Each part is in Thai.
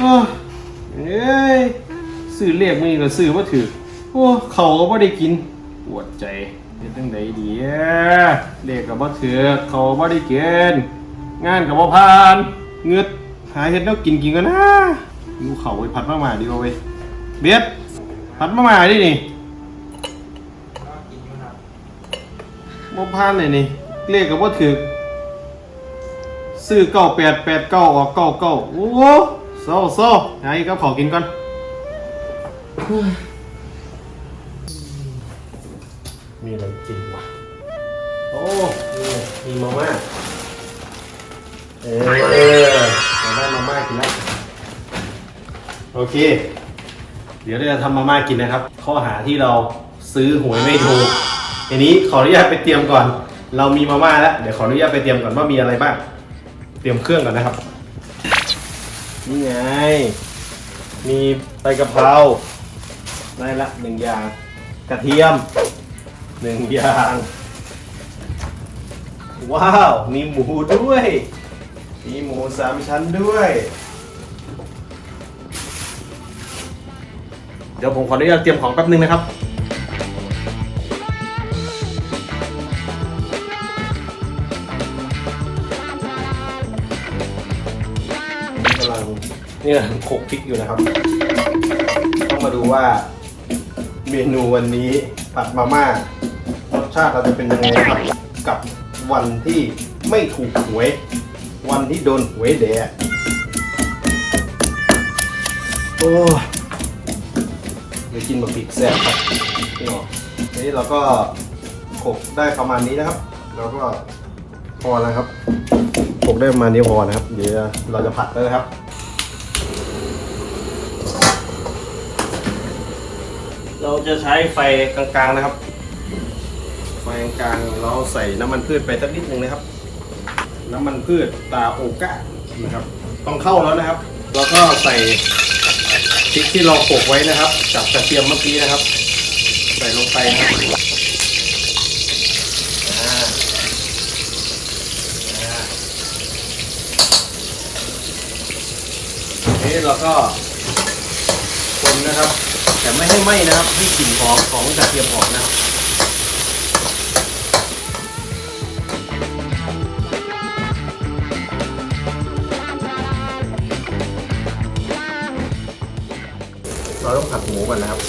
โอ้เอ้ยซื้อเลขมีก็ซื้อมาถือโอ้เขาก็ไม่ได้กินปวดใจเป็นตั้งไหนดีอะเลขกับบ่าถือเขาบ่ได้เกินงานกับบ่ผ่านเงือดหาเห็ดแล้วกินกินกันนะดูเขาไปผัดมาหมาดีกว่าเว้ยเบียดผัดมาหมาดินี่บ่ผ่านเลยนี่เลขกับบ่าถือซื้อเก้าแปดแปดเก้าออกเก้าเก้าโอ้ ซ่โซ่ไงก็ขอกินก่อนมีอะไรกินวะโอ้นี่มีมาม่าเออเราได้มาม่ากินแล้วโอเค เดี๋ยวเราจะทำมาม่ากินนะครับ ข้อหาที่เราซื้อหวยไม่ถูกทีนี้ขออนุญาตไปเตรียมก่อน เรามีมาม่าแล้ว เดี๋ยวขออนุญาตไปเตรียมก่อนว่ามีอะไรบ้าง เตรียมเครื่องก่อนนะครับ นี่ไง มีใบกะเพราได้ละหนึ่งอย่าง กระเทียมหนึ่งอย่าง ว้าว มีหมูด้วย มีหมูสามชั้นด้วย เดี๋ยวผมขออนุญาตเตรียมของแป๊บนึงนะครับ นี่กำลังโขลกพริกอยู่นะครับ ต้องมาดูว่า เมนูวันนี้ผัดมาม่ารสชาติเราจะเป็นยังไงนะครับกับวันที่ไม่ถูกหวย วันที่โดนหวยแดดโอ้ยเดี๋ยวกินแบะพริกแซ่บครับนี่ออนี้เราก็ขกได้ประมาณนี้นะครับเราก็พอแล้วครับขกได้ประมาณนี้พอนะครับ เดี๋ยวเราจะผัดแล้วนะครับ เราจะใช้ไฟกลางๆนะครับ ไฟกลางๆเราใส่น้ำมันพืชไปสักนิดหนึ่งนะครับ น้ำมันพืชตาโอก้านะครับ ต้องเข้าแล้วนะครับ แล้วก็ใส่พริกที่เราโขลกไว้นะครับกับกระเทียมเมื่อกี้นะครับ ใส่ลงไปนะครับนี่เราก็คนนะครับ แต่ไม่ให้ไหม้นะครับที่กลิ่นหอมของกระเทียมหอมนะครับเราต้องผัดหมูก่อนนะครับ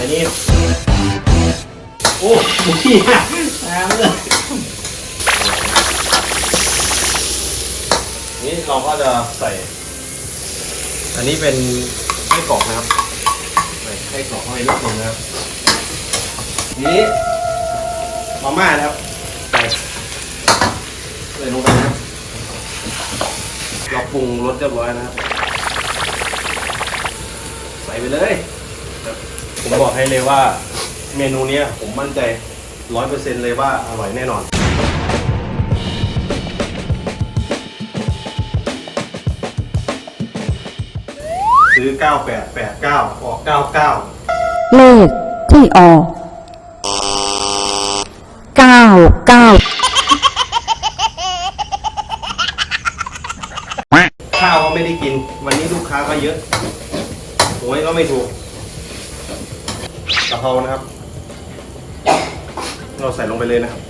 อันนี้โอ้หมูที่อะน้ำเลยนี่เราก็จะใส่ อันนี้เป็นไส้กรอกนะครับใส่ไส้กรอกเข้าไปนิดนึงนะครับนี้มาม่านะครับใส่ใส่ลงไปนะครับเราปรุงรสเรียบร้อยนะครับ ใส่ไปเลยผมบอกให้เลยว่า เมนูนี้ผมมั่นใจร้อยเปอร์เซ็นต์เลยว่าอร่อยแน่นอน ซื้อ 9889 ออก 99 เลขที่ออกเก้าเก้าข้าวก็ไม่ได้กิน วันนี้ลูกค้าก็เยอะหวยก็ไม่ถูกกะเพรานะครับ เราใส่ลงไปเลยนะครับ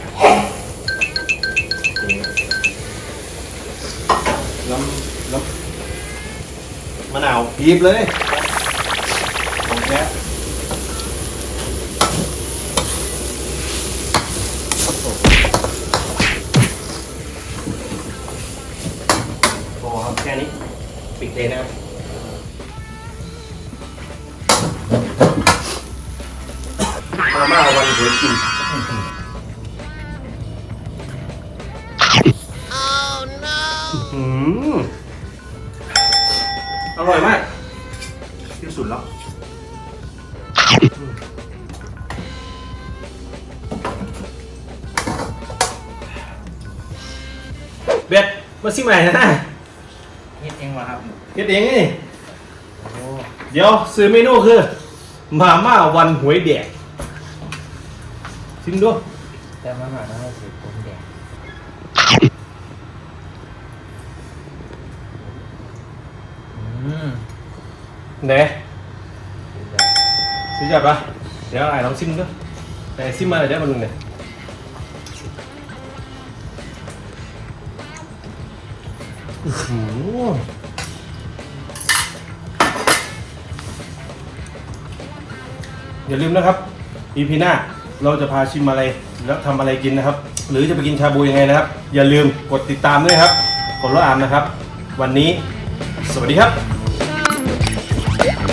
น้ำน้ำ มะนาวบีบเลยของแท้พอครับแค่นี้ ปิดเลยนะครับมาม่าวันหวยกินอืมอ ร่อยมากที่สุดแล้วเบ็ดมาซิใหม่นะเฮ็ดเองวะครับเฮ็ดเองนี่เดี๋ยวซื้อเมนูคือมาม่าวันหวยแดกชิมดูแต่มาหมาต้องให้สีผมแดง ม เน่สุดยอดปะเดี๋ยวไอ้ลองซิมด้วยแต่ซิม มาเลยเดี๋ยวมาดูเนี่ยอื้อหืออย่าลืมนะครับ EP หน้าเราจะพาชิมอะไรแล้วทำอะไรกินนะครับ หรือจะไปกินชาบูยังไงนะครับ อย่าลืมกดติดตามด้วยครับกดรถอามนะครับ วันนี้ สวัสดีครับ Yeah.